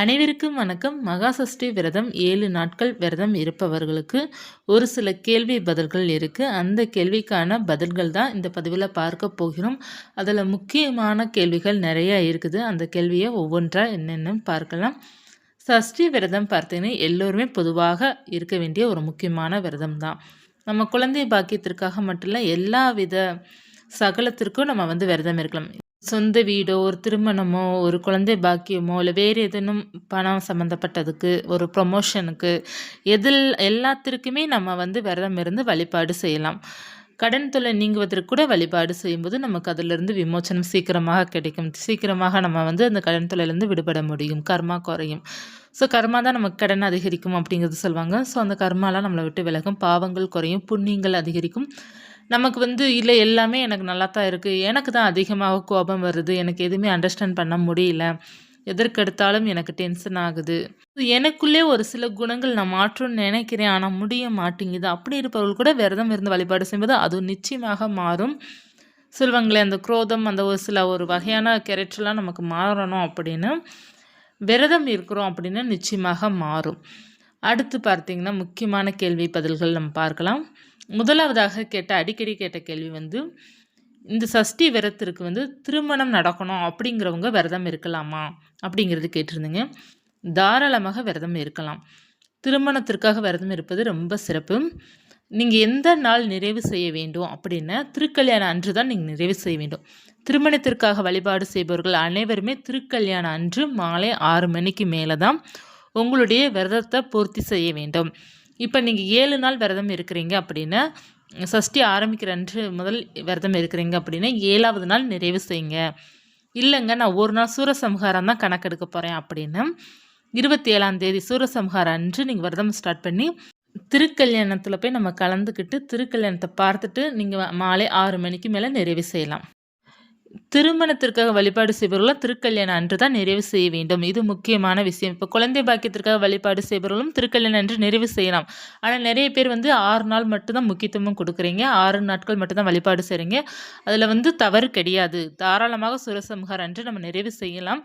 அனைவருக்கும் வணக்கம். மகாசஷ்டி விரதம் ஏழு நாட்கள் விரதம் இருப்பவர்களுக்கு ஒரு சில கேள்வி பதில்கள் இருக்குது அந்த கேள்விக்கான பதில்கள் தான் இந்த பதிவில் பார்க்க போகிறோம். அதில் முக்கியமான கேள்விகள் நிறையா இருக்குது. அந்த கேள்வியை ஒவ்வொன்றாக என்னென்னு பார்க்கலாம். சஷ்டி விரதம் பார்த்தீங்கன்னா எல்லோருமே பொதுவாக இருக்க வேண்டிய ஒரு முக்கியமான விரதம் தான். நம்ம குழந்தை பாக்கியத்திற்காக மட்டும் இல்லை எல்லா வித சகலத்திற்கும் நம்ம வந்து விரதம் இருக்கலாம். சொந்த வீடோ ஒரு திருமணமோ ஒரு குழந்தை பாக்கியமோ இல்லை வேறு எதுனும் பணம் சம்மந்தப்பட்டதுக்கு ஒரு ப்ரொமோஷனுக்கு எதில் எல்லாத்திற்குமே நம்ம வந்து விரதம் இருந்து வழிபாடு செய்யலாம். கடன் தொல்லை நீங்குவதற்கு கூட வழிபாடு செய்யும்போது நமக்கு அதிலிருந்து விமோச்சனம் சீக்கிரமாக கிடைக்கும். சீக்கிரமாக நம்ம வந்து அந்த கடன் தொல்லையிலேருந்து விடுபட முடியும். கர்மா குறையும். ஸோ கர்மா தான் நமக்கு கடன் அதிகரிக்கும் அப்படிங்கிறது சொல்லுவாங்க. ஸோ அந்த கர்மாலாம் நம்மளை விட்டு விலகும். பாவங்கள் குறையும். புண்ணியங்கள் அதிகரிக்கும். நமக்கு வந்து இல்லை எல்லாமே எனக்கு நல்லா தான் இருக்குது எனக்கு தான் அதிகமாக கோபம் வருது. எனக்கு எதுவுமே அண்டர்ஸ்டாண்ட் பண்ண முடியல. எதற்கெடுத்தாலும் எனக்கு டென்ஷன் ஆகுது. எனக்குள்ளே ஒரு சில குணங்கள் நான் மாற்றணும்னு நினைக்கிறேன். ஆனால் முடிய மாட்டேங்குது. அப்படி இருப்பவர்கள் கூட விரதம் இருந்து வழிபாடு செய்யும்போது அது நிச்சயமாக மாறும். சொல்லுவாங்களே அந்த குரோதம் அந்த ஒரு சில ஒரு வகையான கேரக்டர்லாம் நமக்கு மாறணும் அப்படின்னு. விரதம் இருக்கிறோம் அப்படின்னு நிச்சயமாக மாறும். அடுத்து பார்த்திங்கன்னா முக்கியமான கேள்வி பதில்கள் நம்ம பார்க்கலாம். முதலாவதாக கேட்ட அடிக்கடி கேட்ட கேள்வி வந்து இந்த சஷ்டி விரத்திற்கு வந்து திருமணம் நடக்கணும் அப்படிங்கிறவங்க விரதம் இருக்கலாமா? அப்படிங்கிறது கேட்டிருந்தீங்க. தாராளமாக விரதம் இருக்கலாம். திருமணத்திற்காக விரதம் இருப்பது ரொம்ப சிறப்பு. நீங்கள் எந்த நாள் நிறைவு செய்ய வேண்டும் அப்படின்னா திருக்கல்யாணம் அன்று தான் நீங்கள் நிறைவு செய்ய வேண்டும். திருமணத்திற்காக வழிபாடு செய்பவர்கள் அனைவருமே திருக்கல்யாணம் அன்று மாலை ஆறு மணிக்கு மேலே தான் உங்களுடைய விரதத்தை பூர்த்தி செய்ய வேண்டும். இப்போ நீங்கள் ஏழு நாள் விரதம் இருக்கிறீங்க அப்படின்னா சஷ்டி ஆரம்பிக்கிற அன்று முதல் விரதம் இருக்கிறீங்க அப்படின்னா ஏழாவது நாள் நிறைவு செய்யுங்க. இல்லைங்க நான் ஒரு நாள் சூரசம்ஹாரம் தான் கணக்கெடுக்க போகிறேன் அப்படின்னு இருபத்தி ஏழாம் தேதி சூரசம்ஹாரம் அன்று நீங்கள் விரதம் ஸ்டார்ட் பண்ணி திருக்கல்யாணத்தில் போய் நம்ம கலந்துக்கிட்டு திருக்கல்யாணத்தை பார்த்துட்டு நீங்கள் மாலை ஆறு மணிக்கு மேலே நிறைவு செய்யலாம். திருமணத்திற்காக வழிபாடு செய்பவர்களும் திருக்கல்யாணம் அன்று தான் நிறைவு செய்ய வேண்டும். இது முக்கியமான விஷயம். இப்போ குழந்தை பாக்கியத்திற்காக வழிபாடு செய்பவர்களும் திருக்கல்யாணம் அன்று நிறைவு செய்யலாம். ஆனால் நிறைய பேர் வந்து ஆறு நாள் மட்டும்தான் முக்கியத்துவம் கொடுக்குறீங்க. ஆறு நாட்கள் மட்டும்தான் வழிபாடு செய்கிறீங்க அதில் வந்து தவறு கிடையாது. தாராளமாக சுரசம்ஹார் அன்று நம்ம நிறைவு செய்யலாம்.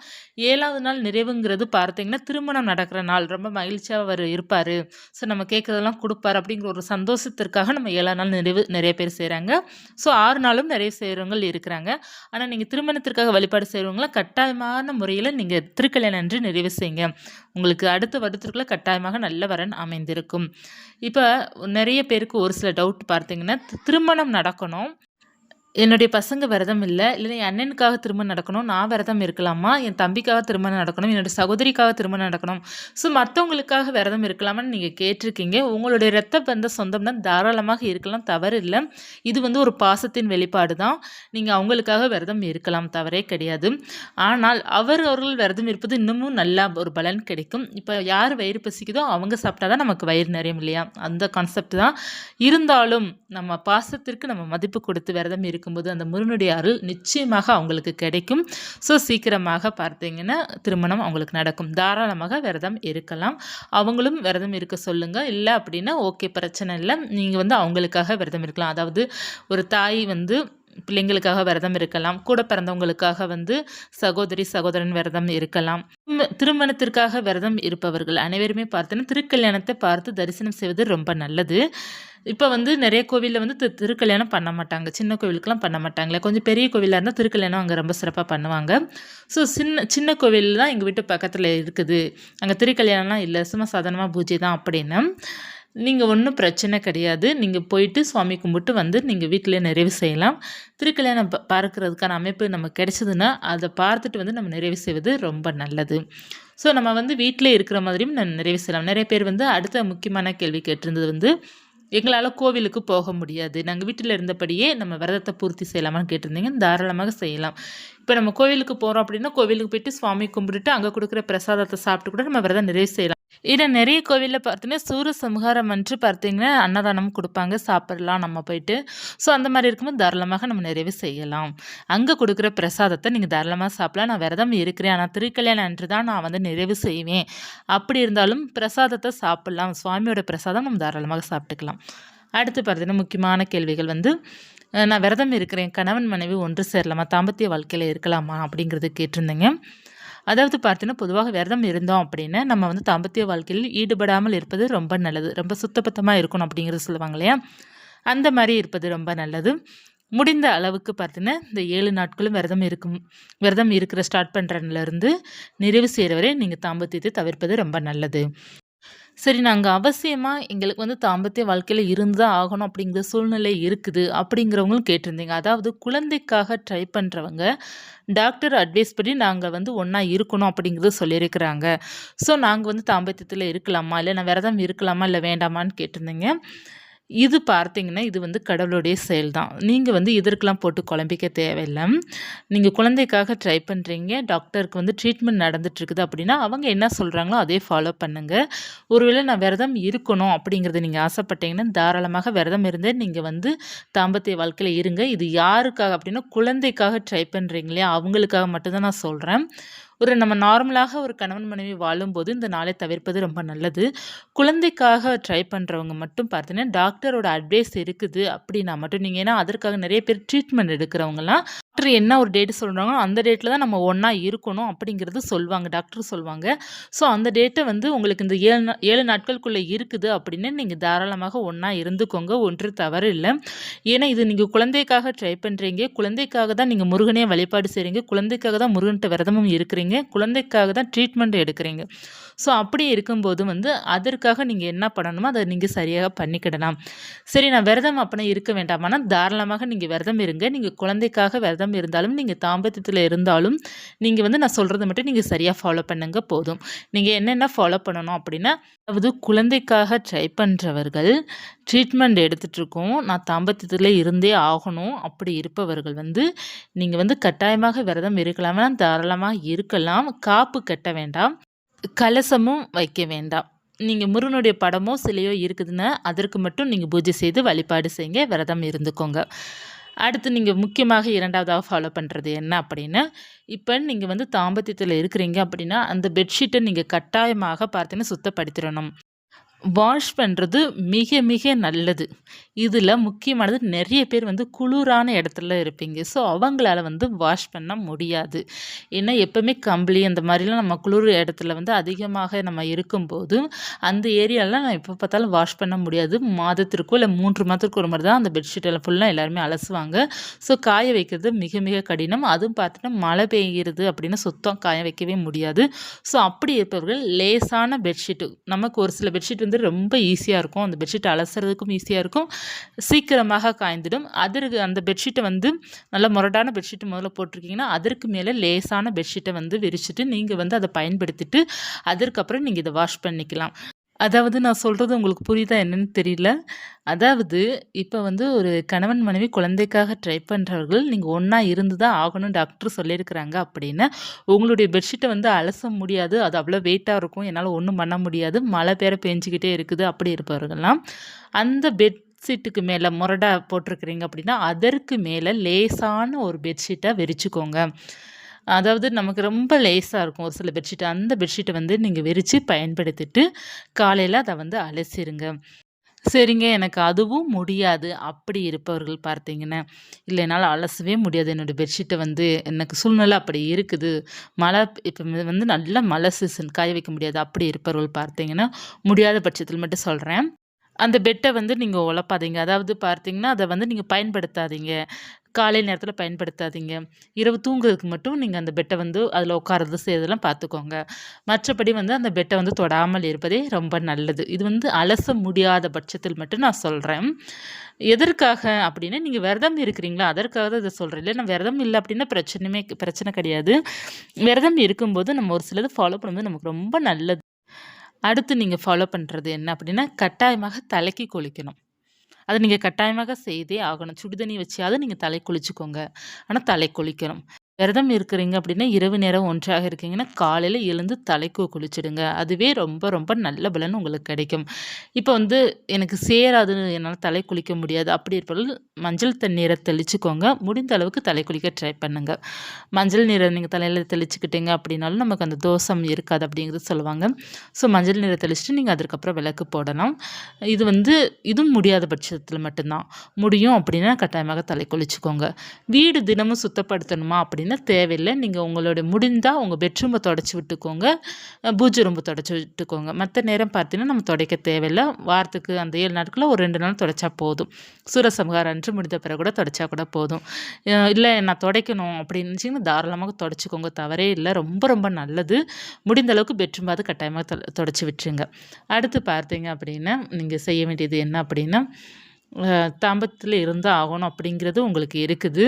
ஏழாவது நாள் நிறைவுங்கிறது பார்த்தீங்கன்னா திருமணம் நடக்கிற நாள். ரொம்ப மகிழ்ச்சியாக அவர் இருப்பார். ஸோ நம்ம கேட்குறதெல்லாம் கொடுப்பார் அப்படிங்கிற ஒரு சந்தோஷத்திற்காக நம்ம ஏழாவது நாள் நிறைவு நிறைய பேர் செய்கிறாங்க ஸோ ஆறு நாளும் நிறைய செய்கிறவங்க இருக்கிறாங்க. ஆனால் நீங்கள் திருமணத்திற்காக வழிபாடு செய்கிறவங்களாம் கட்டாயமான முறையில் நீங்கள் திருக்கல்யாணம் என்று நிறைவு செய்யுங்க. உங்களுக்கு அடுத்த வருடத்திற்குள்ள கட்டாயமாக நல்ல வரன் அமைந்திருக்கும். இப்போ நிறைய பேருக்கு ஒரு சில டவுட் பார்த்தீங்கன்னா திருமணம் நடக்கணும். என்னுடைய பசங்க விரதம் இல்லை. இல்லை என் அண்ணனுக்காக திருமணம் நடக்கணும். நான் விரதம் இருக்கலாமா? என் தம்பிக்காக திருமணம் நடக்கணும். என்னுடைய சகோதரிக்காக திருமணம் நடக்கணும். ஸோ மற்றவங்களுக்காக விரதம் இருக்கலாமான்னு நீங்கள் கேட்டிருக்கீங்க. உங்களுடைய ரத்த பந்த சொந்தம்னா தாராளமாக இருக்கலாம். தவறு இல்லை. இது வந்து ஒரு பாசத்தின் வெளிப்பாடு தான். நீங்கள் அவங்களுக்காக விரதம் இருக்கலாம். தவறே கிடையாது. ஆனால் அவர் அவர்கள் விரதம் இருப்பது இன்னமும் நல்லா ஒரு பலன் கிடைக்கும். இப்போ யார் வயிறு பசிக்குதோ அவங்க சாப்பிட்டா தான் நமக்கு வயிறு நிறையும் இல்லையா? அந்த கான்செப்ட் தான். இருந்தாலும் நம்ம பாசத்திற்கு நம்ம மதிப்பு கொடுத்து விரதம் இருக்க இருக்கும்போது அந்த முருகனுடைய அருள் நிச்சயமாக அவங்களுக்கு கிடைக்கும். ஸோ சீக்கிரமாக பார்த்தீங்கன்னா திருமணம் அவங்களுக்கு நடக்கும். தாராளமாக விரதம் இருக்கலாம். அவங்களும் விரதம் இருக்க சொல்லுங்கள் இல்லை அப்படின்னா ஓகே பிரச்சனை இல்லை. நீங்கள் வந்து அவங்களுக்காக விரதம் இருக்கலாம். அதாவது ஒரு தாய் வந்து பிள்ளைங்களுக்காக விரதம் இருக்கலாம். கூட பிறந்தவங்களுக்காக வந்து சகோதரி சகோதரன் விரதம் இருக்கலாம். திருமணத்திற்காக விரதம் இருப்பவர்கள் அனைவருமே பார்த்தோன்னா திருக்கல்யாணத்தை பார்த்து தரிசனம் செய்வது ரொம்ப நல்லது. இப்போ வந்து நிறைய கோவிலில் வந்து திரு திருக்கல்யாணம் பண்ண மாட்டாங்க. சின்ன கோவிலுக்கெலாம் பண்ண மாட்டாங்களே. கொஞ்சம் பெரிய கோவிலாக இருந்தால் திருக்கல்யாணம் அங்கே ரொம்ப சிறப்பாக பண்ணுவாங்க. ஸோ சின்ன சின்ன கோவில் தான் எங்கள் வீட்டு பக்கத்தில் இருக்குது. அங்கே திருக்கல்யாணம்லாம் இல்லை. சும்மா சாதாரணமாக பூஜை தான் அப்படின்னு. நீங்கள் ஒன்றும் பிரச்சனை கிடையாது. நீங்கள் போயிட்டு சுவாமி கும்பிட்டு வந்து நீங்கள் வீட்டிலே நிறைவு செய்யலாம். திருக்கல்யாணம் பார்க்கறதுக்கான அமைப்பு நமக்கு கிடைச்சதுன்னா அதை பார்த்துட்டு வந்து நம்ம நிறைவு செய்வது ரொம்ப நல்லது. ஸோ நம்ம வந்து வீட்டிலே இருக்கிற மாதிரியும் நிறைவு செய்யலாம். நிறைய பேர் வந்து அடுத்த முக்கியமான கேள்வி கேட்டிருந்தது வந்து எங்களால் கோவிலுக்கு போக முடியாது. நாங்கள் வீட்டில் இருந்தபடியே நம்ம விரதத்தை பூர்த்தி செய்யலாமான்னு கேட்டிருந்தீங்க. தாராளமாக செய்யலாம். இப்போ நம்ம கோவிலுக்கு போகிறோம் அப்படின்னா கோவிலுக்கு போயிட்டு சுவாமி கும்பிட்டுட்டு அங்கே கொடுக்குற பிரசாதத்தை சாப்பிட்டு கூட நம்ம விரதம் நிறைவு செய்யலாம். இதை நிறைய கோவிலில் பார்த்தீங்கன்னா சூரிய சம்ஹாரம் அன்று பார்த்தீங்கன்னா அன்னதானம் கொடுப்பாங்க சாப்பிடலாம் நம்ம போயிட்டு. ஸோ அந்த மாதிரி இருக்கும்போது தாராளமாக நம்ம நிறைவு செய்யலாம். அங்கே கொடுக்குற பிரசாதத்தை நீங்கள் தாராளமாக சாப்பிடலாம். நான் விரதம் இருக்கிறேன் ஆனால் திருக்கல்யாணம் அன்று தான் நான் வந்து நிறைவு செய்வேன். அப்படி இருந்தாலும் பிரசாதத்தை சாப்பிட்லாம். சுவாமியோட பிரசாதம் நம்ம தாராளமாக சாப்பிட்டுக்கலாம். அடுத்து பார்த்தீங்கன்னா முக்கியமான கேள்விகள் வந்து நான் விரதம் இருக்கிறேன் கணவன் மனைவி ஒன்று சேரலாமா? தாம்பத்திய வாழ்க்கையில் இருக்கலாமா? அப்படிங்கிறது கேட்டிருந்தேங்க. அதாவது பார்த்தீங்கன்னா பொதுவாக விரதம் இருந்தோம் அப்படின்னா நம்ம வந்து தாம்பத்திய வாழ்க்கையில் ஈடுபடாமல் இருப்பது ரொம்ப நல்லது. ரொம்ப சுத்தபத்தமாக இருக்கணும் அப்படிங்கிறது சொல்லுவாங்க இல்லையா? அந்த மாதிரி இருப்பது ரொம்ப நல்லது. முடிந்த அளவுக்கு பார்த்தீங்கன்னா இந்த ஏழு நாட்களும் விரதம் இருக்கும் விரதம் இருக்கிற ஸ்டார்ட் பண்ணுறதுலேருந்து நிறைவு செய்கிற வரை நீங்கள் தாம்பத்தியத்தை தவிர்ப்பது ரொம்ப நல்லது. சரி நாங்கள் அவசியமாக எங்களுக்கு வந்து தாம்பத்திய வாழ்க்கையில் இருந்து தான் ஆகணும் அப்படிங்கிற சூழ்நிலை இருக்குது அப்படிங்கிறவங்களும் கேட்டிருந்தீங்க. அதாவது குழந்தைக்காக ட்ரை பண்ணுறவங்க டாக்டர் அட்வைஸ் படி நாங்கள் வந்து ஒன்றா இருக்கணும் அப்படிங்கிறது சொல்லியிருக்கிறாங்க. ஸோ நாங்கள் வந்து தாம்பத்தியத்தில் இருக்கலாமா? இல்லை நான் விரதம் இருக்கலாமா? இல்லை வேண்டாமான்னு கேட்டிருந்தீங்க. இது பார்த்தீங்கன்னா இது வந்து கடவுளுடைய செயல் தான் நீங்கள் வந்து இதற்கெலாம் போட்டு குழம்பிக்க தேவையில்லை. நீங்கள் குழந்தைக்காக ட்ரை பண்ணுறீங்க டாக்டருக்கு வந்து ட்ரீட்மெண்ட் நடந்துட்டுருக்குது அப்படின்னா அவங்க என்ன சொல்கிறாங்களோ அதே ஃபாலோ பண்ணுங்கள் ஒருவேளை நான் விரதம் இருக்கணும் அப்படிங்கிறத நீங்கள் ஆசைப்பட்டீங்கன்னா தாராளமாக விரதம் இருந்தே நீங்கள் வந்து தாம்பத்திய வாழ்க்கையில் இருங்க. இது யாருக்காக அப்படின்னா குழந்தைக்காக ட்ரை பண்ணுறீங்களே அவங்களுக்காக மட்டும்தான் நான் சொல்கிறேன் ஒரு நம்ம நார்மலாக ஒரு கணவன் மனைவி வாழும்போது இந்த நாளை தவிர்ப்பது ரொம்ப நல்லது. குழந்தைக்காக ட்ரை பண்ணுறவங்க மட்டும் பார்த்தீங்கன்னா டாக்டரோட அட்வைஸ் இருக்குது அப்படின்னா மட்டும் நீங்கள் ஏன்னா அதற்காக நிறைய பேர் ட்ரீட்மெண்ட் எடுக்கிறவங்கலாம் டாக்டர் என்ன ஒரு டேட்டு சொல்கிறாங்களோ அந்த டேட்டில் தான் நம்ம ஒன்றா இருக்கணும் அப்படிங்கிறது சொல்லுவாங்க டாக்டர் சொல்லுவாங்க. ஸோ அந்த டேட்டை வந்து உங்களுக்கு இந்த ஏழு நா ஏழு நாட்களுக்குள்ளே இருக்குது அப்படின்னு நீங்கள் தாராளமாக ஒன்றா இருந்துக்கோங்க ஒன்று தவறு இல்லை. ஏன்னா இது நீங்கள் குழந்தைக்காக ட்ரை பண்ணுறீங்க குழந்தைக்காக தான் நீங்கள் முருகனே வழிபாடு செய்கிறீங்க குழந்தைக்காக தான் முருகன்கிட்ட விரதமும் இருக்கிறீங்க. குழந்தைக்காக தான் ட்ரீட்மெண்ட் எடுக்கிறீங்க. ஸோ அப்படி இருக்கும்போது வந்து அதற்காக நீங்கள் என்ன பண்ணணுமோ அதை நீங்கள் சரியாக பண்ணிக்கிடலாம். சரி நான் விரதம் அப்படின்னா இருக்க வேண்டாமானா தாராளமாக நீங்கள் விரதம் இருங்க. நீங்கள் குழந்தைக்காக விரதம் இருந்தாலும் நீங்கள் தாம்பத்தியத்தில் இருந்தாலும் நீங்கள் வந்து நான் சொல்கிறத மட்டும் நீங்கள் சரியாக ஃபாலோ பண்ணுங்க போதும். நீங்கள் என்னென்ன ஃபாலோ பண்ணணும் அப்படின்னா அதாவது குழந்தைக்காக ட்ரை பண்ணுறவர்கள் ட்ரீட்மெண்ட் எடுத்துகிட்ருக்கோம் நான் தாம்பத்தியத்தில் இருந்தே ஆகணும். அப்படி இருப்பவர்கள் வந்து நீங்கள் வந்து கட்டாயமாக விரதம் இருக்கலாம்னா தாராளமாக இருக்கலாம். காப்பு கட்ட வேண்டாம். கலசமும் வைக்க வேண்டாம். நீங்கள் முருகனுடைய படமோ சிலையோ இருக்குதுன்னா அதற்கு மட்டும் நீங்கள் பூஜை செய்து வழிபாடு செய்யுங்க விரதம் இருந்துக்கோங்க. அடுத்து நீங்கள் முக்கியமாக இரண்டாவதாக ஃபாலோ பண்ணுறது என்ன அப்படின்னா இப்போ நீங்கள் வந்து தாம்பத்தியத்தில் இருக்கிறீங்க அப்படின்னா அந்த பெட்ஷீட்டை நீங்கள் கட்டாயமாக பார்த்தீங்கன்னா சுத்தப்படுத்திடணும். வாஷ் பண்ணுறது மிக மிக நல்லது. இதில் முக்கியமானது நிறைய பேர் வந்து குளிரான இடத்துல இருப்பீங்க. ஸோ அவங்களால வந்து வாஷ் பண்ண முடியாது. ஏன்னா எப்போவுமே கம்பளி அந்த மாதிரிலாம் நம்ம குளிர் இடத்துல வந்து அதிகமாக நம்ம இருக்கும்போது அந்த ஏரியாலாம் நான் எப்போ பார்த்தாலும் வாஷ் பண்ண முடியாது. மாதத்திற்கோ இல்லை மூன்று மாதத்திற்கு ஒரு மாதிரி தான் அந்த பெட்ஷீட்டெல்லாம் ஃபுல்லாக எல்லாருமே அலசுவாங்க. ஸோ காய வைக்கிறது மிக மிக கடினம். அதுவும் பார்த்துட்டு மழை பெய்கிறது அப்படின்னு சுத்தம் காய வைக்கவே முடியாது. ஸோ அப்படி இருப்பவர்கள் லேசான பெட்ஷீட்டு நமக்கு ஒரு சில பெட்ஷீட் வந்து வந்து ரொம்ப ஈஸியாக இருக்கும். அந்த பெட்ஷீட் அலசுறதுக்கும் ஈஸியாக இருக்கும். சீக்கிரமாக காய்ந்துடும். அதற்கு அந்த பெட்ஷீட்டை வந்து நல்ல முரடான பெட்ஷீட்டு முதல்ல போட்டிருக்கீங்கன்னா அதற்கு மேலே லேசான பெட்ஷீட்டை வந்து விரிச்சிட்டு நீங்கள் வந்து அதை பயன்படுத்திட்டு அதற்கப்புறம் நீங்கள் இதை வாஷ் பண்ணிக்கலாம். அதாவது நான் சொல்கிறது உங்களுக்கு புரியுதா என்னன்னு தெரியல. அதாவது இப்போ வந்து ஒரு கணவன் மனைவி குழந்தைக்காக ட்ரை பண்ணுறவர்கள் நீங்கள் ஒன்றா இருந்து தான் ஆகணும் டாக்டர் சொல்லியிருக்கிறாங்க அப்படின்னா உங்களுடைய பெட்ஷீட்டை வந்து அலச முடியாது. அது அவ்வளோ வெயிட்டாக இருக்கும். என்னால் ஒன்றும் பண்ண முடியாது. மழை பேர பெஞ்சிக்கிட்டே இருக்குது. அப்படி இருப்பவர்கள்லாம் அந்த பெட்ஷீட்டுக்கு மேலே முரடா போட்டிருக்கிறீங்க அப்படின்னா அதற்கு மேலே லேசான ஒரு பெட்ஷீட்டை விரிச்சுக்கோங்க அதாவது நமக்கு ரொம்ப லேஸாக இருக்கும் ஒரு சில பெட்ஷீட் அந்த பெட்ஷீட்டை வந்து நீங்கள் விரித்து பயன்படுத்திட்டு காலையில் அதை வந்து அலசிடுங்க சரிங்க எனக்கு அதுவும் முடியாது. அப்படி இருப்பவர்கள் பார்த்தீங்கன்னா இல்லை என்னால் அலசவே முடியாது. என்னோடய பெட்ஷீட்டை வந்து எனக்கு சூழ்நிலை அப்படி இருக்குது. மழை இப்போ வந்து நல்ல மழை சீசன் காய வைக்க முடியாது. அப்படி இருப்பவர்கள் பார்த்தீங்கன்னா முடியாத பட்சத்தில் மட்டும் சொல்கிறேன் அந்த பெட்டை வந்து நீங்கள் உழப்பாதீங்க. அதாவது பார்த்தீங்கன்னா அதை வந்து நீங்கள் பயன்படுத்தாதீங்க. காலை நேரத்தில் பயன்படுத்தாதீங்க. இரவு தூங்குறதுக்கு மட்டும் நீங்கள் அந்த பெட்டை வந்து அதில் உட்காரது செய்யறதெல்லாம் பார்த்துக்கோங்க மற்றபடி வந்து அந்த பெட்டை வந்து தொடாமல் இருப்பதே ரொம்ப நல்லது. இது வந்து அலச முடியாத பட்சத்தில் மட்டும் நான் சொல்கிறேன் எதற்காக அப்படின்னா நீங்கள் விரதம் இருக்கிறீங்களா? அதற்காக தான் இதை சொல்கிறேன் இல்லை நான் விரதம் இல்லை அப்படின்னா பிரச்சனையுமே பிரச்சனை கிடையாது. விரதம் இருக்கும்போது நம்ம ஒரு சிலது ஃபாலோ பண்ணும்போது நமக்கு ரொம்ப நல்லது. அடுத்து நீங்கள் ஃபாலோ பண்ணுறது என்ன அப்படின்னா கட்டாயமாக தலைக்கு குளிக்கணும். அதை நீங்கள் கட்டாயமாக செய்தே ஆகணும். சுடுதண்ணி வச்சியாவது நீங்கள் தலை குளிச்சுக்கோங்க. ஆனால் தலை குளிக்கணும். விரதம் இருக்கிறீங்க அப்படின்னா இரவு நேரம் ஒன்றாக இருக்கீங்கன்னா காலையில் எழுந்து தலைக்கு குளிச்சிடுங்க. அதுவே ரொம்ப ரொம்ப நல்ல பலன் உங்களுக்கு கிடைக்கும். இப்போ வந்து எனக்கு சேராது என்னால் தலை குளிக்க முடியாது. அப்படி இருப்பதால் மஞ்சள் தண்ணீரை தெளிச்சுக்கோங்க. முடிந்த அளவுக்கு தலை குளிக்க ட்ரை பண்ணுங்கள் மஞ்சள் நீரை நீங்கள் தலையில் தெளிச்சுக்கிட்டீங்க அப்படின்னாலும் நமக்கு அந்த தோஷம் இருக்காது அப்படிங்கிறது சொல்லுவாங்க. ஸோ மஞ்சள் நீரை தெளிச்சுட்டு நீங்கள் அதுக்கப்புறம் விளக்கு போடலாம். இது வந்து இதுவும் முடியாத பட்சத்தில் மட்டும்தான். முடியும் அப்படின்னா கட்டாயமாக தலை குளிச்சுக்கோங்க. வீடு தினமும் சுத்தப்படுத்தணுமா அப்படின்னு அப்படின்னா தேவையில்லை. நீங்கள் உங்களுடைய முடிந்தால் உங்கள் பெட்ரூமை தொடச்சி விட்டுக்கோங்க. பூஜை ரூம்பை தொடச்சி விட்டுக்கோங்க. மற்ற நேரம் பார்த்தீங்கன்னா நம்ம துடைக்க தேவையில்லை. வாரத்துக்கு அந்த ஏழு நாட்களில் ஒரு ரெண்டு நாள் துடைச்சா போதும். சூரசம்ஹாரம் அன்று முடிந்த பிறகு கூட துடைச்சா கூட போதும். இல்லை நான் துடைக்கணும் அப்படின்னு தாராளமாக துடைச்சிக்கோங்க. தவறே இல்லை. ரொம்ப ரொம்ப நல்லது. முடிந்த அளவுக்கு பெட்ரூமாவது கட்டாயமாக தொ தொடச்சி விட்டுருங்க. அடுத்து பார்த்தீங்க அப்படின்னா நீங்கள் செய்ய வேண்டியது என்ன அப்படின்னா தம்பத்தில் இருந்து ஆகணும் அப்படிங்கிறது உங்களுக்கு இருக்குது.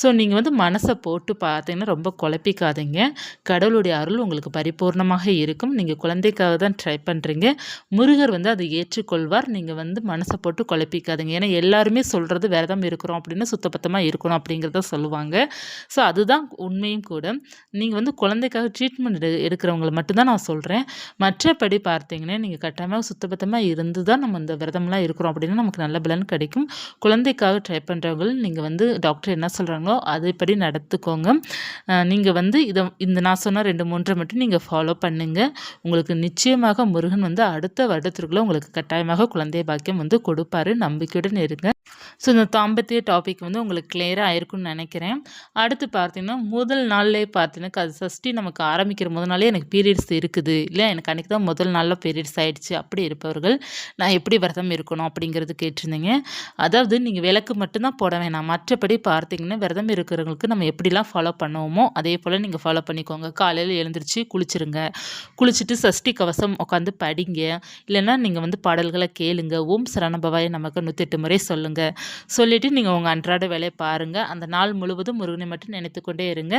ஸோ நீங்கள் வந்து மனசை போட்டு பார்த்தீங்கன்னா ரொம்ப குழப்பிக்காதீங்க. கடவுளுடைய அருள் உங்களுக்கு பரிபூர்ணமாக இருக்கும். நீங்கள் குழந்தைக்காக தான் ட்ரை பண்ணுறீங்க முருகர் வந்து அதை ஏற்றுக்கொள்வார். நீங்கள் வந்து மனசை போட்டு குழப்பிக்காதீங்க. ஏன்னா எல்லாருமே சொல்கிறது விரதம் இருக்கிறோம் அப்படின்னு சுத்தபத்தமாக இருக்கணும் அப்படிங்கிறத சொல்லுவாங்க. ஸோ அதுதான் உண்மையும் கூட. நீங்கள் வந்து குழந்தைக்காக ட்ரீட்மெண்ட் எடுக்கிறவங்களை எடுக்கிறவங்கள மட்டும்தான் நான் சொல்கிறேன் மற்றபடி பார்த்தீங்கன்னா நீங்கள் கட்டாயமாக சுத்தபத்தமாக இருந்து தான் நம்ம இந்த விரதம்லாம் இருக்கிறோம் அப்படின்னா நமக்கு நல்ல பலன் கிடைக்கும். குழந்தைக்காக ட்ரை பண்ணுறவங்க நீங்கள் வந்து டாக்டர் என்ன சொல்கிறாங்களோ அதைப்படி நடத்துக்கோங்க. நீங்கள் வந்து இதை இந்த நான் சொன்ன ரெண்டு மூன்றை மட்டும் நீங்கள் ஃபாலோ பண்ணுங்கள் உங்களுக்கு நிச்சயமாக முருகன் வந்து அடுத்த வருடத்திற்குள்ளே உங்களுக்கு கட்டாயமாக குழந்தை பாக்கியம் வந்து கொடுப்பாரு. நம்பிக்கையுடன் இருங்க. ஸோ இந்த தாம்பத்திய டாபிக் வந்து உங்களுக்கு கிளியராக ஆயிருக்கும்னு நினைக்கிறேன். அடுத்து பார்த்தீங்கன்னா முதல் நாள்லேயே பார்த்தீங்கன்னா அது சஷ்டி நமக்கு ஆரம்பிக்கிற முதல் நாளே எனக்கு பீரியட்ஸ் இருக்குது. இல்லை எனக்கு அன்றைக்கி தான் முதல் நாளில் பீரியட்ஸ் ஆகிடுச்சு அப்படி இருப்பவர்கள் நான் எப்படி விரதம் இருக்கணும் அப்படிங்கிறது கேட்டிருந்தீங்க. அதாவது நீங்கள் விளக்கு மட்டும்தான் போட வேணாம். மற்றபடி பார்த்தீங்கன்னா விரதம் இருக்கிறவங்களுக்கு நம்ம எப்படிலாம் ஃபாலோ பண்ணுவோமோ அதே போல் நீங்கள் ஃபாலோ பண்ணிக்கோங்க. காலையில் எழுந்திரிச்சு குளிச்சிருங்க. குளிச்சுட்டு சஷ்டி கவசம் உட்காந்து படிங்க. இல்லைன்னா நீங்கள் வந்து பாடல்களை கேளுங்க. ஓம் சரணபவாய நமக்கு நூற்றெட்டு முறை சொல்லுங்கள் சொல்லிவிட்டு நீங்கள் உங்கள் அன்றாட வேலையை பாருங்கள் அந்த நாள் முழுவதும் முருகனை மட்டும் நினைத்து கொண்டே இருங்க.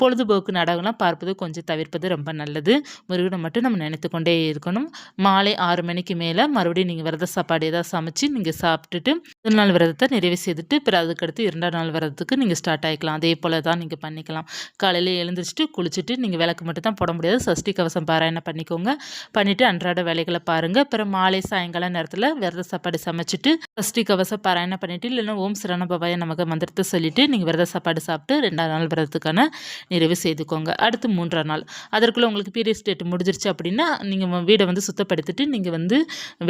பொழுதுபோக்கு நாடகம்லாம் பார்ப்பது கொஞ்சம் தவிர்ப்பது ரொம்ப நல்லது. முருகனை மட்டும் நம்ம நினைத்து கொண்டே இருக்கணும். மாலை ஆறு மணிக்கு மேலே மறுபடியும் நீங்கள் விரத சாப்பாடு ஏதாவது சமைச்சு நீங்கள் சாப்பிட்டுட்டு முதல் நாள் விரதத்தை நிறைவு செய்துட்டு பிறகு அதுக்கடுத்து இரண்டாம் நாள் விரதத்துக்கு நீங்கள் ஸ்டார்ட் ஆகிக்கலாம் அதே போல் தான் நீங்கள் பண்ணிக்கலாம். காலையில் எழுந்திரிச்சிட்டு குளிச்சுட்டு நீங்கள் விளக்கு மட்டும் தான் போட முடியாது. சஷ்டி கவசம் பாராயணம் பண்ணிக்கோங்க. பண்ணிவிட்டு அன்றாட வேலைகளை பாருங்கள் அப்புறம் மாலை சாயங்கால நேரத்தில் விரத சாப்பாடு சமைச்சிட்டு சஷ்டி கவசம் பாராயணம் பண்ணிவிட்டு இல்லைன்னா ஓம் சரண பவாய நமக்கு மந்திரத்தை சொல்லிவிட்டு நீங்கள் விரத சாப்பாடு சாப்பிட்டு ரெண்டாம் நாள் விரதத்துக்கான நிறைவு செய்துக்கோங்க. அடுத்து மூன்றாம் நாள். அதற்குள்ளே உங்களுக்கு பீரியட் டேட் முடிஞ்சிருச்சு அப்படின்னா நீங்கள் வீடை வந்து சுத்தப்படுத்திட்டு நீங்கள் வந்து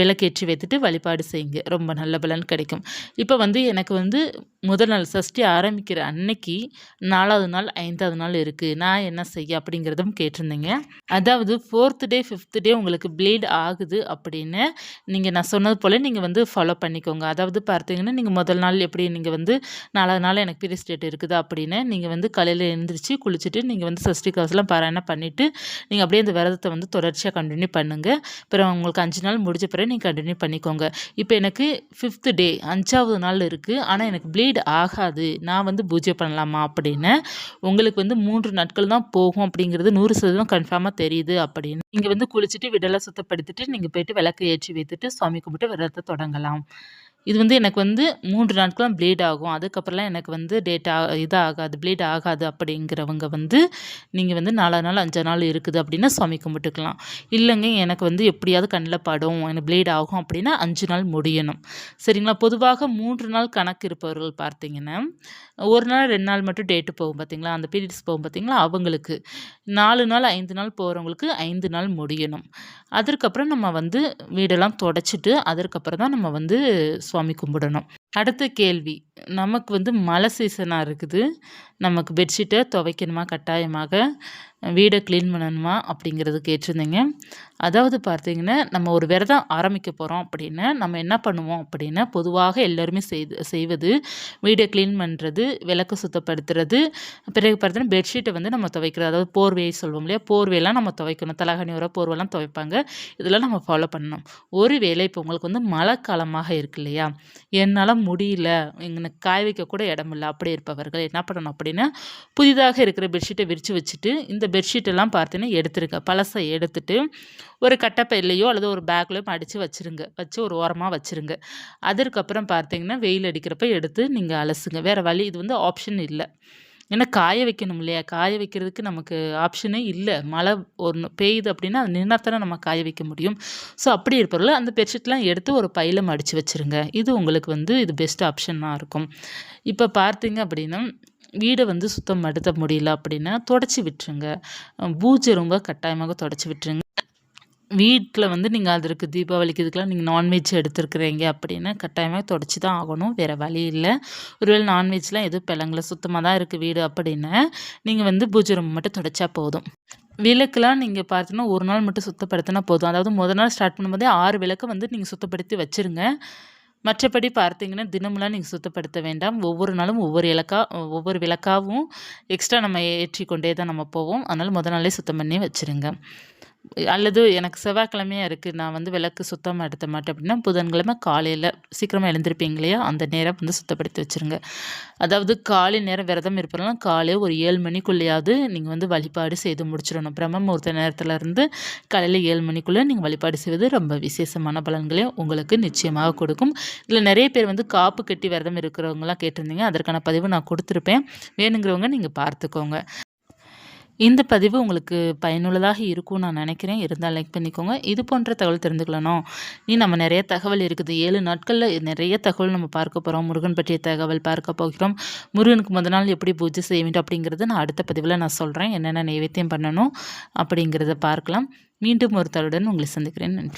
விளக்கேற்றி வைத்துட்டு வழிபாடு செய்யுங்க. ரொம்ப நல்ல பலன் கிடைக்கும். இப்போ வந்து எனக்கு வந்து முதல் நாள் சஷ்டி ஆரம்பிக்கிற அன்னைக்கு நாலாவது நாள் ஐந்தாவது நாள் இருக்குது நான் என்ன செய்ய அப்படிங்கிறதும் கேட்டிருந்தீங்க. அதாவது ஃபோர்த்து டே ஃபிஃப்த்து டே உங்களுக்கு ப்ளீட் ஆகுது அப்படின்னு நீங்கள் நான் சொன்னது போல் நீங்கள் வந்து ஃபாலோ பண்ணிக்கோங்க. அதாவது பார்த்தீங்கன்னா நீங்கள் முதல் நாள் எப்படி நீங்கள் வந்து நாலாவது நாள் எனக்கு பெரிய டேட் இருக்குது அப்படின்னு நீங்கள் வந்து காலையில் எழுந்திரிச்சு குளிச்சுட்டு நீங்கள் வந்து சஷ்டி கவசம்லாம் பாராயணம் பண்ணிவிட்டு நீங்கள் அப்படியே அந்த விரதத்தை வந்து தொடர்ச்சியாக கண்டினியூ பண்ணுங்கள் அப்புறம் உங்களுக்கு அஞ்சு நாள் முடிஞ்ச பிறகு நீங்கள் கண்டினியூ பண்ணிக்கோங்க. இப்போ எனக்கு ஃபிஃப்த்து டே அஞ்சாவது நாள் இருக்குது ஆனால் எனக்கு ப்ளீட் ஆகாது. நான் வந்து பூஜை பண்ணலாமா அப்படின்னு. உங்களுக்கு வந்து மூன்று நாட்கள் தான் போகும் அப்படிங்கிறது நூறு சதவீதம் கன்ஃபார்மாக தெரியுது அப்படின்னு. நீங்கள் வந்து குளிச்சுட்டு விடலை சுத்தப்படுத்திட்டு நீங்கள் போயிட்டு விளக்கு ஏற்றி வைத்துட்டு சுவாமி கும்பிட்டு விரதத்தை தொடங்கலாம். இது வந்து எனக்கு வந்து மூன்று நாட்களும் ப்ளீட் ஆகும். அதுக்கப்புறம்லாம் எனக்கு வந்து டேட் ஆ இதாகாது ப்ளீட் ஆகாது அப்படிங்கிறவங்க வந்து நீங்கள் வந்து நாலா நாள் அஞ்சா நாள் இருக்குது அப்படின்னா சுவாமி கும்பிட்டுக்கலாம். இல்லைங்க எனக்கு வந்து எப்படியாவது கண்ணில் படும் எனக்கு ப்ளீட் ஆகும் அப்படின்னா அஞ்சு நாள் முடியணும். சரிங்களா? பொதுவாக மூன்று நாள் கணக்கு இருப்பவர்கள் பார்த்தீங்கன்னா ஒரு நாள் ரெண்டு நாள் மட்டும் டேட்டு போகும் பார்த்தீங்களா? அந்த பீரியட்ஸ் போகும் பார்த்தீங்களா? அவங்களுக்கு நாலு நாள் ஐந்து நாள் போகிறவங்களுக்கு ஐந்து நாள் முடியணும். அதற்கப்புறம் நம்ம வந்து வீடெல்லாம் தொடச்சிட்டு அதற்கப்புறம் தான் நம்ம வந்து சுவாமி கும்பிடணும். அடுத்த கேள்வி. நமக்கு வந்து மழை சீசனாக இருக்குது. நமக்கு பெட்ஷீட்டை துவைக்கணுமா கட்டாயமாக? வீடை க்ளீன் பண்ணணுமா? அப்படிங்கிறது கேட்டிருந்தீங்க. அதாவது பார்த்தீங்கன்னா நம்ம ஒரு விரதம் ஆரம்பிக்க போகிறோம் அப்படின்னா நம்ம என்ன பண்ணுவோம் அப்படின்னா பொதுவாக எல்லாருமே செய்து செய்வது வீடை க்ளீன் பண்ணுறது விளக்கு சுத்தப்படுத்துறது பிறகு பார்த்தீங்கன்னா பெட்ஷீட்டை வந்து நம்ம துவைக்கிறது. அதாவது போர்வையை சொல்லுவோம் இல்லையா? போர்வையெல்லாம் நம்ம துவைக்கணும். தலகாணி உர போர்வைலாம் துவைப்பாங்க. இதெல்லாம் நம்ம ஃபாலோ பண்ணணும். ஒரு வேளை இப்போ உங்களுக்கு வந்து மழை காலமாக இருக்கு இல்லையா? என்னால் முடியல. எனக்கு காய வைக்க கூட இடம் இல்லை. அப்படி இருப்பவர்கள் என்ன பண்ணணும் அப்படின்னா புதிதாக இருக்கிற பெட்ஷீட்டை விரித்து வச்சுட்டு இந்த பெட்ஷீட்டெல்லாம் பார்த்தீங்கன்னா எடுத்துருக்க பழசை எடுத்துட்டு ஒரு கட்டப்பையிலையோ அல்லது ஒரு பேக்லையோ அடித்து வச்சுருங்க. வச்சு ஒரு ஓரமாக வச்சுருங்க. அதற்கப்புறம் பார்த்தீங்கன்னா வெயில் அடிக்கிறப்ப எடுத்து நீங்கள் அலசுங்க. வேறு வழி இது வந்து ஆப்ஷன் இல்லை. ஏன்னா காய வைக்கணும் இல்லையா? காய வைக்கிறதுக்கு நமக்கு ஆப்ஷனே இல்லை. மழை ஒன்று பெய்யுது அப்படின்னா அது நின்னா தானே நம்ம காய வைக்க முடியும். ஸோ அப்படி இருப்பவர்கள் அந்த பெட்ஷீட்லாம் எடுத்து ஒரு பையில் மடித்து வச்சுருங்க. இது உங்களுக்கு வந்து இது பெஸ்ட் ஆப்ஷனாக இருக்கும். இப்போ பார்த்தீங்க அப்படின்னா வீடை வந்து சுத்தம் படுத்த முடியல அப்படின்னா தொடச்சி விட்டுருங்க. பூஜை ரொம்ப கட்டாயமாக தொடச்சி விட்டுருங்க. வீட்டில் வந்து நீங்கள் அதற்கு தீபாவளிக்கு இதுக்கெலாம் நீங்கள் நான்வெஜ் எடுத்துருக்குறீங்க அப்படின்னா கட்டாயமாக தொடச்சி தான் ஆகணும் வேறு வழி இல்லை. ஒருவேளை நான்வெஜ்லாம் எதுவும் பிள்ளைங்கள சுத்தமாக தான் இருக்குது வீடு அப்படின்னா நீங்கள் வந்து பூஜை ரூம் மட்டும் தொடச்சா போதும். விளக்குலாம் நீங்கள் பார்த்தீங்கன்னா ஒரு நாள் மட்டும் சுத்தப்படுத்தினா போதும். அதாவது முதல் நாள் ஸ்டார்ட் பண்ணும்போதே ஆறு விளக்கை வந்து நீங்கள் சுத்தப்படுத்தி வச்சுருங்க. மற்றபடி பார்த்தீங்கன்னா தினமெல்லாம் நீங்கள் சுத்தப்படுத்த வேண்டாம். ஒவ்வொரு நாளும் ஒவ்வொரு இலக்கா ஒவ்வொரு விளக்காவும் எக்ஸ்ட்ரா நம்ம ஏற்றி கொண்டே தான் நம்ம போவோம். அதனால் முதல் நாளே சுத்தம் பண்ணி வச்சுருங்க. அல்லது எனக்கு செவ்வாய்க்கிழமையாக இருக்குது நான் வந்து விளக்கு சுத்தமாக எடுத்த மாட்டேன் அப்படின்னா புதன்கிழமை காலையில் சீக்கிரமாக எழுந்திருப்பீங்க இல்லையா? அந்த நேரம் வந்து சுத்தப்படுத்தி வச்சுருங்க. அதாவது காலை நேரம் விரதம் இருப்பதெல்லாம் காலையில் ஒரு ஏழு மணிக்குள்ளேயாவது நீங்கள் வந்து வழிபாடு செய்து முடிச்சிடணும். பிரம்ம முகூர்த்த நேரத்தில் இருந்து காலையில் ஏழு மணிக்குள்ளே நீங்கள் வழிபாடு செய்வது ரொம்ப விசேஷமான பலன்களையும் உங்களுக்கு நிச்சயமாக கொடுக்கும். இதில் நிறைய பேர் வந்து காப்பு கட்டி விரதம் இருக்கிறவங்களாம் கேட்டிருந்தீங்க அதற்கான பதிவு நான் கொடுத்துருப்பேன். வேணுங்கிறவங்க நீங்கள் பார்த்துக்கோங்க. இந்த பதிவு உங்களுக்கு பயனுள்ளதாக இருக்கும்னு நான் நினைக்கிறேன். இருந்தால் லைக் பண்ணிக்கோங்க. இது போன்ற தகவல் தெரிந்துக்கலணும் நீ நம்ம நிறைய தகவல் இருக்குது. ஏழு நாட்களில் நிறைய தகவல் நம்ம பார்க்க போகிறோம் முருகன் பற்றிய தகவல் பார்க்க போகிறோம். முருகனுக்கு முத நாள் எப்படி பூஜை செய்ய வேண்டும் அப்படிங்கிறது நான் அடுத்த பதிவில் நான் சொல்கிறேன் என்னென்ன நைவேத்தியம் பண்ணணும் அப்படிங்கிறத பார்க்கலாம். மீண்டும் ஒரு தருடன் உங்களை சந்திக்கிறேன். நன்றி.